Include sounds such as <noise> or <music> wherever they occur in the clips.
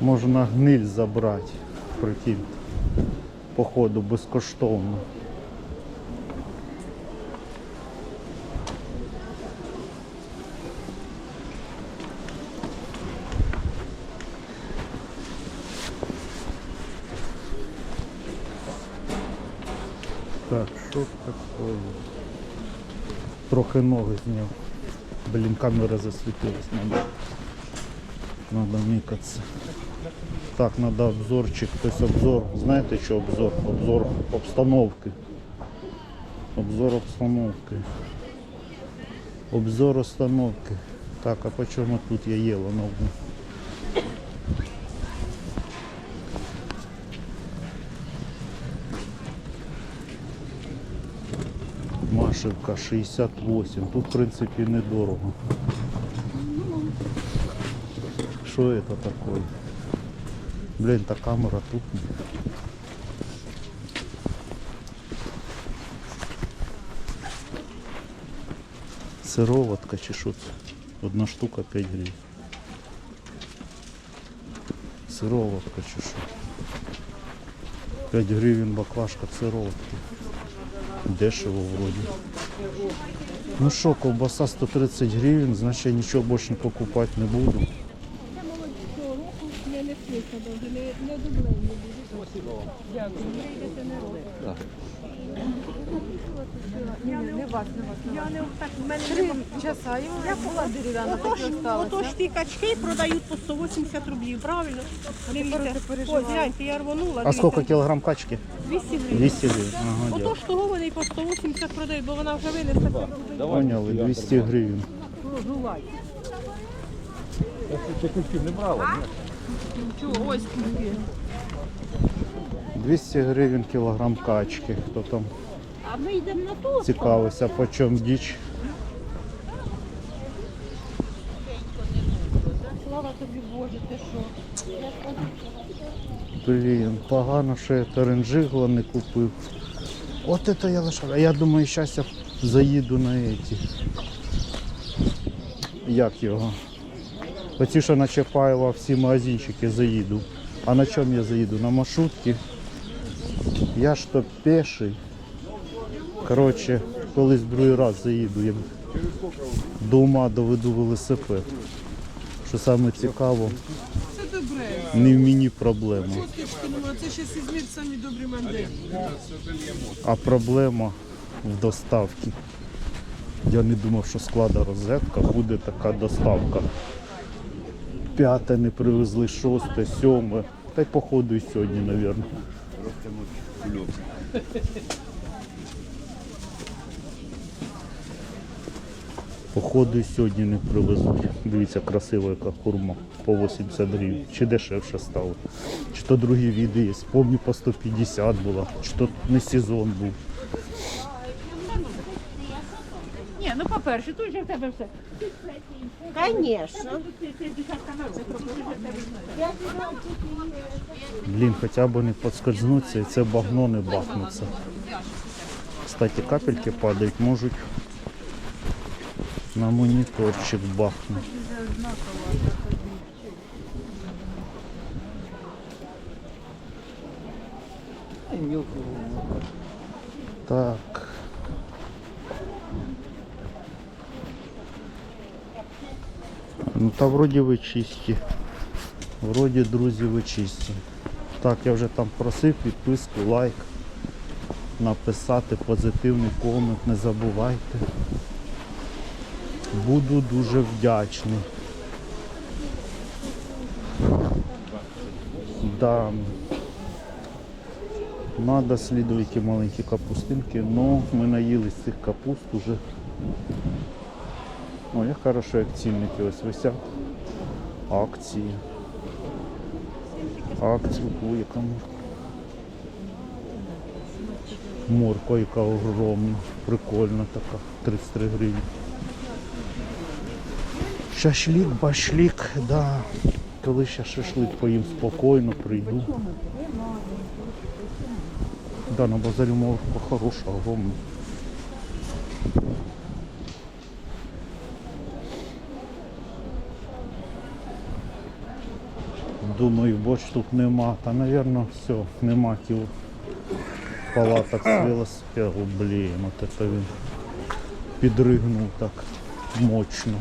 Можна гниль забрати. Прикинь. Походу безкоштовно. Так, що таке? Трохи ноги зняв. Блін, камера засвітилась, надо. Надо мікатися. Так, надо обзорчик, хтось обзор. Знаєте що обзор? Обзор обстановки. Обзор обстановки. Обзор обстановки. Так, а по чому тут я єла нову? Машивка 68. Тут, в принципі, недорого. Что это такое? Блин, та камера тут. Сироватка чи що це? Одна штука 5 гривень. Сироватка чи що? 5 гривень баклажка сироватки. Дешево вроді. Ну що, ковбаса 130 гривень, значить я нічого більше не покупати не буду. Року не не слухав, не, не дублені будуть. Дякую. Прийдете не робите. Ні, ні, не вас, не вас. Я не так, в мене три часа, я була дерев'яна, так і Отож, осталася. ті качки продають по 180 рублів, правильно? Дивіться, ось гляньте, я рвонула. А дивіться. сколько кілограм качки? 200 гривень. 200 гривень. Ага. Отож того вони і по 180 продають, бо вона вже винесла. Поняли, 200 гривень. Чого? Ось скільки. 200 гривень кілограм качки. Хто там А ми йдемо на ту. цікавився, по чому діч. Слава тобі Боже, ти що? Блін, погано, що я таренжигло не купив. От це я лише. А я думаю, зараз я заїду на эти. Як його? Оці, що на Чапаєва всі магазинчики заїду. А на чому я заїду? На маршрутці. Я ж то пеший. Коротше, колись другий раз заїду, як до ума доведу велосипед. Що саме цікаво, Це добре. не в мені проблема. Фоточки, це ще ізмір самі добрі мандарини. А проблема в доставці. Я не думав, що склада розетка буде така доставка. П'яте не привезли, шосте, сьоме. Та й походу і сьогодні, мабуть. Походу і сьогодні не привезуть. Дивіться, красива яка хурма по 80 гривень. Чи дешевше стало. Чи то другі віди є. Помню по 150 була, чи то не сезон був. Ні, ну по-перше, тут же в тебе все. Конечно. Блін, хоча б не підскользнуться і це багно не бахнеться. Кстати, капельки падають, можуть на моніторчик бахнути. Так. Ну та вроді ви чисті. Вроді, друзі, ви чисті. Так, я вже там просив підписку, лайк, написати позитивний комент, не забувайте. Буду дуже вдячний. Да. Надо слідувати маленькі капустинки, но ми наїлись цих капуст уже. О, як хорошо, як цінники ось висять. Акції. Акцію морква. Морква яка огромна, прикольна така, 33 гривні. Шашлік, башлік, да. Коли ще шашлик поїм спокійно, прийду. Да, на базарі морква хороша, огромна. Думаю, боч тут нема. Та, мабуть, все, нема тіл палаток з велосипеду. Блін, от це він підригнув так мощно.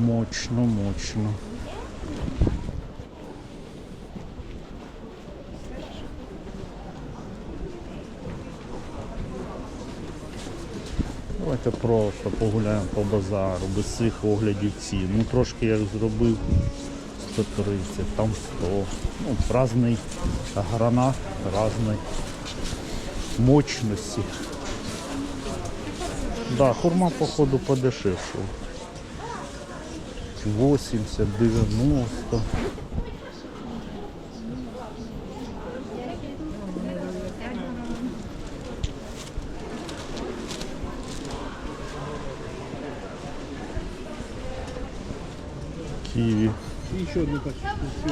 Мощно, мощно. Давайте просто погуляємо по базару, без цих оглядів цін. Ну трошки як зробив 130, там 100. Ну, разний гранат, разний мощності. Да, хурма походу подешевшала. 80, 90. Киеве.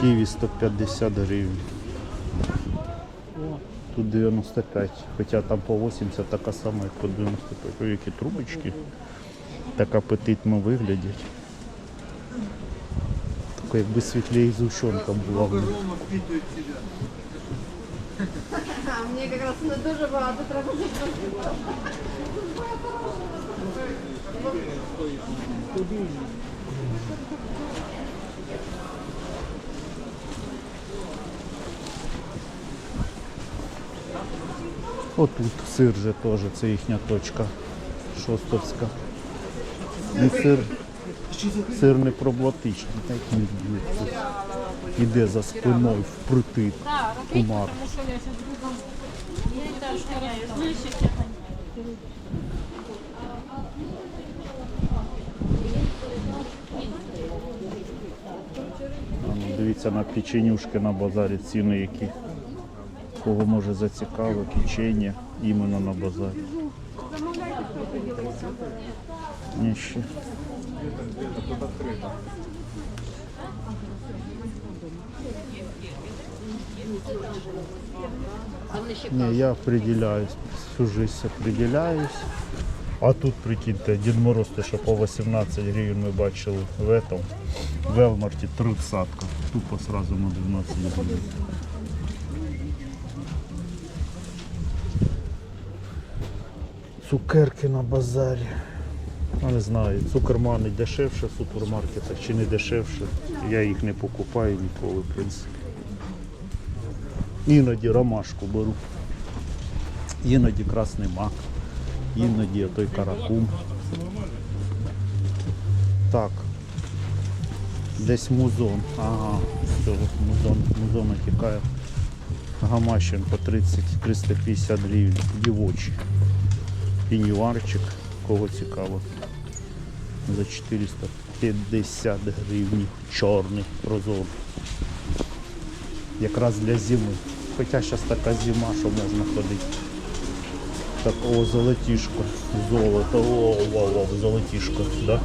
Киеве 150 гривен. Тут 95, хоча там по 80 така сама, як по 95. Ой, які трубочки. Так апетитно виглядять. Таке якби світліє зущенка була. Мені якраз не дуже багато треба. Отут сир же теж, це їхня точка шостовська. І сир, сир не проблатичний, так не б'ється. Іде за спиною впритик кумар. Дивіться на печенюшки на базарі, ціни які. Кого може зацікавити печення іменно на базарі. Ні, ще. Ні, я определяюсь, всю жизнь определяюсь. А тут, прикиньте, Дід Мороз, те, що по 18 гривень ми бачили в этом, в Велмарті тридцатка. Тупо сразу на 12 гривень. Цукерки на базарі. Ну, не знаю, цукермани дешевше в супермаркетах чи не дешевше. Я їх не покупаю ніколи, в принципі. Іноді ромашку беру. Іноді красний мак. Іноді той каракум. Так. Десь музон. Ага, все, музон, музон тікає. Гамащин по 30-350 гривень. Дівочі. Пінюарчик, кого цікаво. За 450 гривень. Чорний, прозорий. Якраз для зими. Хоча зараз така зима, що можна ходити. Так, о, золотішко. Золото. О, вау, вау, золотішко. Да?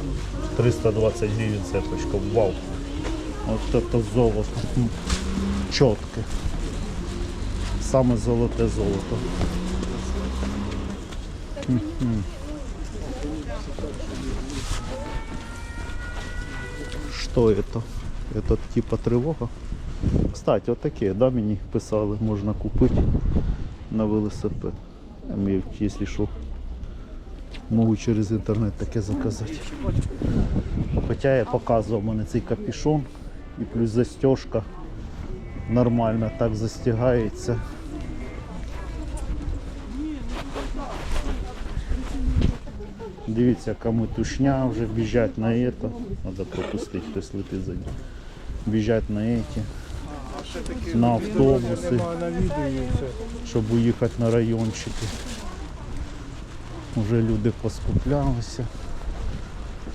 320 гривень цепочка. Вау. От це золото. М, Чітке. Саме золоте золото. Что это? Это типа тревога? Кстати, отаке, да, мені писали, можна купити на велосипед. Ми, якщо що, через інтернет таке заказати. Хоча я показував мене цей капюшон і плюс застежка нормально так застягається. Дивіться, кому тушня вже біжать на это. Треба пропустити, хтось летить за ним. Біжать на эти, на автобуси, щоб уїхати на райончики. Уже люди поскуплялися.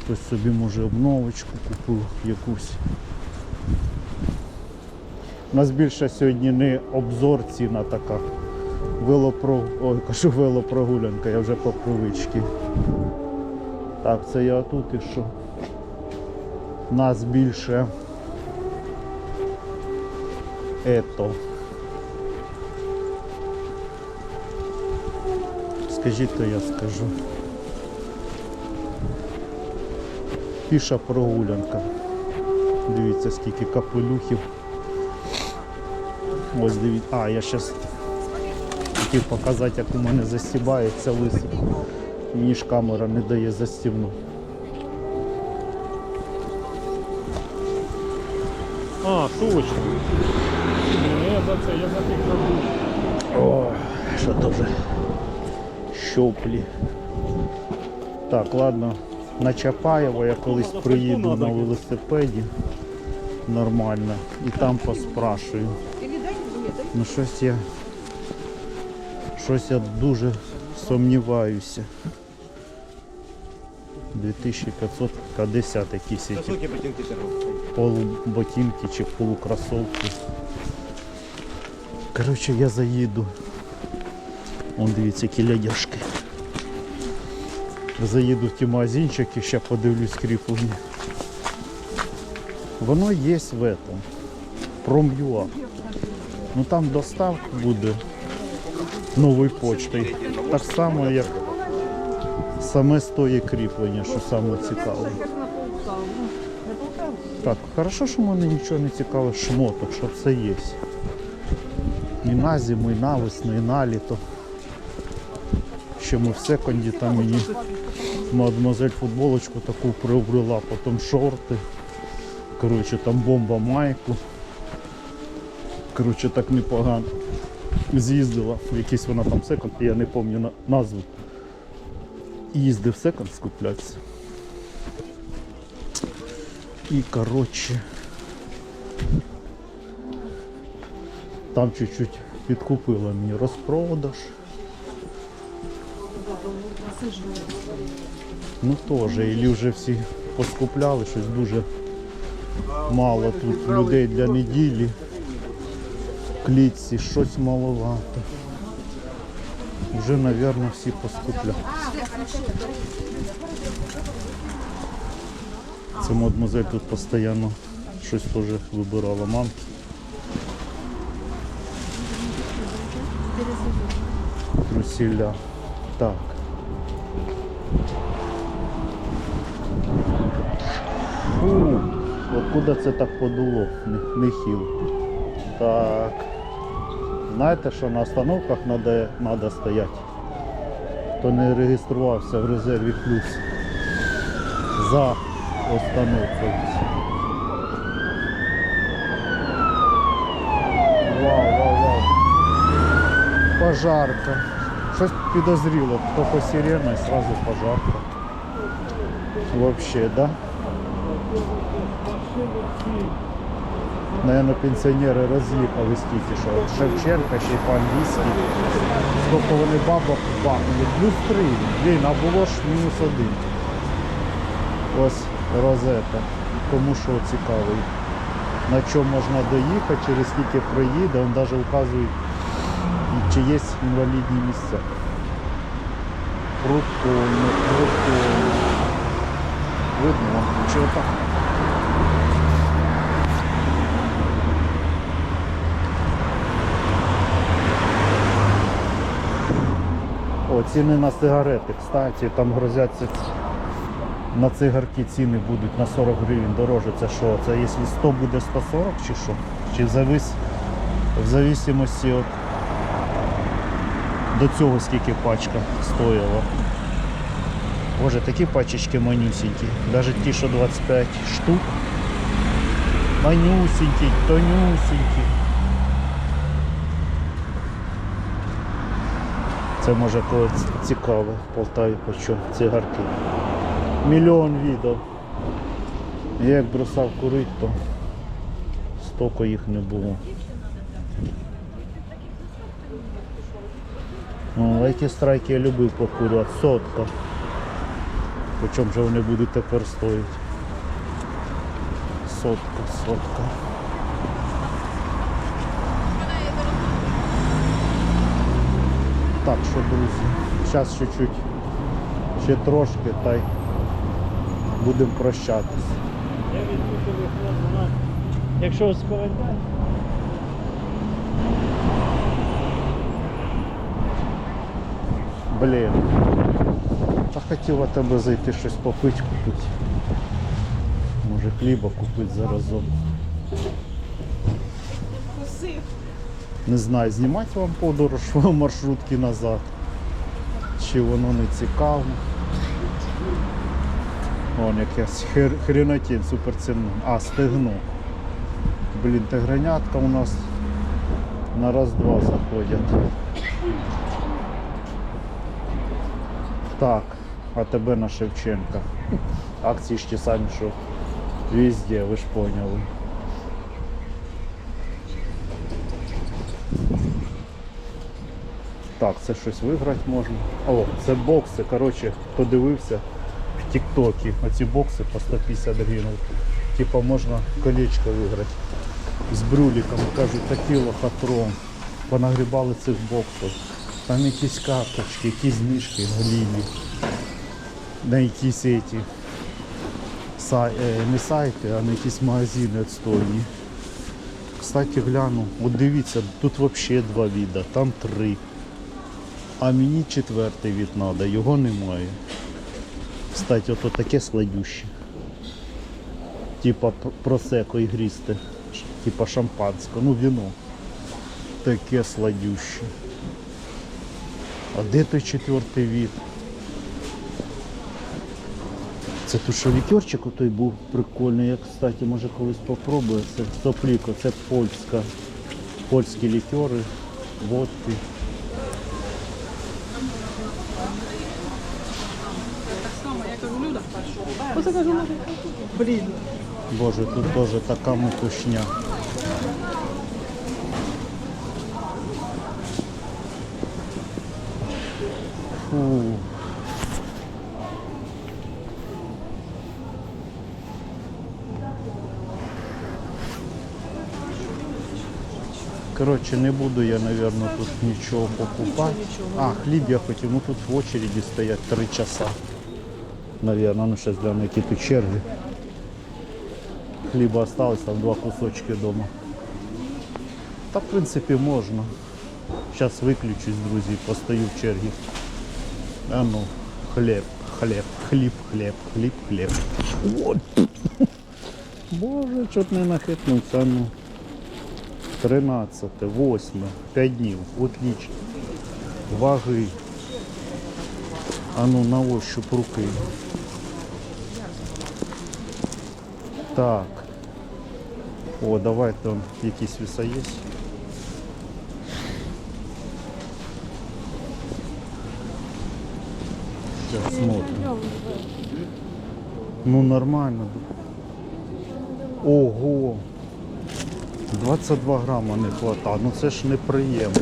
Хтось собі може обновочку купив якусь. Нас більше сьогодні не обзор ціна така. Велопро... Ой, кажу велопрогулянка, я вже по привичці. Так, це я тут і що? Нас більше ето. Скажіть, то я скажу. Піша прогулянка. Дивіться, скільки капелюхів. Ось дивіться. А, я зараз хотів показати, як у мене застібається лисик. Мені ж камера не дає застібнути. А, точно. Ну, я за це, я за тих забув. О, що то вже щоплі. Так, ладно, на Чапаєво я колись приїду на велосипеді нормально і там поспрашую. Ну щось я щось я дуже сумніваюся. 2550 якісь ці полуботинки чи полукрасовки. Коротше, я заїду. Вон дивіться, які лядяшки. Заїду в ті магазинчики, ще подивлюсь кріплення. Воно є в этом. Пром'юа. Ну там доставка буде новою почтою. Так само, як саме стоє кріплення, що саме цікаве. Так, хорошо, що мене нічого не цікаве шмоток, що все є. І на зиму, і на весну, і на літо. Ще ми в секонді там мені мадемуазель футболочку таку приобрела, потім шорти. Коротше, там бомба майку. Коротше, так непогано. З'їздила якийсь вона там секонд, я не пам'ятаю назву. Їздив секонд скуплятися. І коротше. Там чуть-чуть підкупила мені розпродаж. Ну теж, і вже всі поскупляли, щось дуже мало тут людей для неділі. Клітці щось маловато. Вже, мабуть, всі поскупляли. Це мадемуазель тут постійно щось теж вибирала мамки. Труселя. Так. Фу, откуда це так подуло? Не- Нехил. Так. Знаєте, що на остановках треба, стояти. Хто не реєструвався в резерві плюс за остановкою. Вау, вау, вау. Пожарка. Щось підозріло. Тільки сирена і сразу пожарка. Вообще, да? Наверное, пенсіонери роз'їхали стільки, що Шевченка ще й по-англійськи. Скільки вони бабок бахнули. Плюс три. Блін, а було ж мінус один. Ось розета. Кому що цікавий. На чому можна доїхати, через скільки проїде, він навіть вказує, чи є інвалідні місця. Прикольно, прикольно. Видно чи отак? О, ціни на сигарети, кстати, там грозяться на цигарки ціни будуть на 40 гривень дороже. Це що? Це якщо 100 буде 140 чи що? Чи завис... в зависимості от до цього скільки пачка стоїла. Боже, такі пачечки манюсінькі. Навіть ті, що 25 штук. Манюсінькі, тонюсінькі. Це може когось цікаве, Полтаві по чому цигарки. Мільйон відео. Як бросав курити, то стільки їх не було. Ну, страйки я любив покурювати. Сотка. Причому же вони будуть тепер стоїти. Сотка, сотка. Так що, друзі, зараз чуть-чуть, ще трошки, та й будемо прощатись. Я візьму телефон, вона, якщо складати, Блін. Та хотів у тебе зайти щось попити купити. Може хліба купити заразом. Не знаю, знімати вам подорож маршрутки назад. Чи воно не цікаво. Вон якась хер, хренотень суперцінна. А, стегно. Блін, тигренятка у нас на раз-два заходять. Так, а тебе на Шевченка. Акції ті самі, що везде, ви ж поняли. Так, це щось виграти можна. О, це бокси. Коротше, хто дивився в Тіктокі, оці бокси по 150 гривень. Типа можна колечко виграти. З брюликом, кажуть, такі лохотрон. Понагрібали цих боксів. Там якісь карточки, якісь знижки гліні. На якісь эти, сай, е, не сайти, а на якісь магазини відстойні. Кстати, гляну, от дивіться, тут взагалі два віда, там три. А мені четвертий від треба, його немає. Кстати, ото таке сладюще. Типа просеко ігристе. Ш- Типа шампанське, ну віно. Таке сладюще. А де той четвертий від? Це тут що лікерчик той був прикольний. Я, кстати, може колись попробую. Це сопліко, це польська. Польські лікери, водки. Боже, тут теж така мукушня. Фу. Коротше, не буду я, напевно, тут нічого покупати. А, хліб я хотів, ну тут в очереді стоять три часа. Наверное, ну зараз гляну, які тут черги. Хліба осталось, там два кусочки вдома. Та в принципі можна. Зараз виключусь, друзі, постою в чергі. А ну, хліб, хліб, хліб, хліб, хліб, хліб. <laughs> Боже, чот не нахитнуться, а ну. 13, 8, 5 днів. Отлично. Ваги. А ну на ощупь руки. Так. О, давайте он якісь веса є. Сейчас смотрим. Ну нормально. Ого. 22 грама не хватає. Ну це ж неприємно.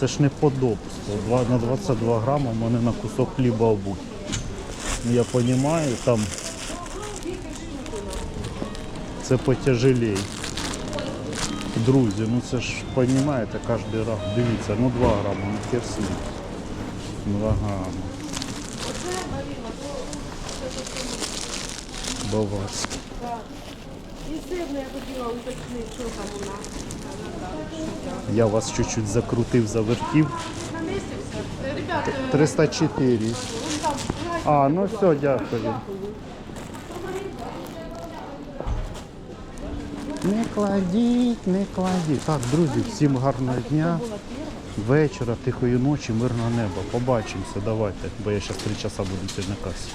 Це ж неподобство. Два- На 22 грама мене на кусок хліба обуть. Ну, Я розумію, там це потяжелей. Друзі, ну це ж розумієте, кожен раз. Дивіться, ну 2 грама, ну ним. 2 грама. Баварський. Я вас чуть-чуть закрутив, завертів. 304. А, ну все, дякую. Не кладіть, не кладіть. Так, друзі, всім гарного дня, вечора, тихої ночі, мирного неба. Побачимося, давайте, бо я зараз три часа буду сьогодні на касі.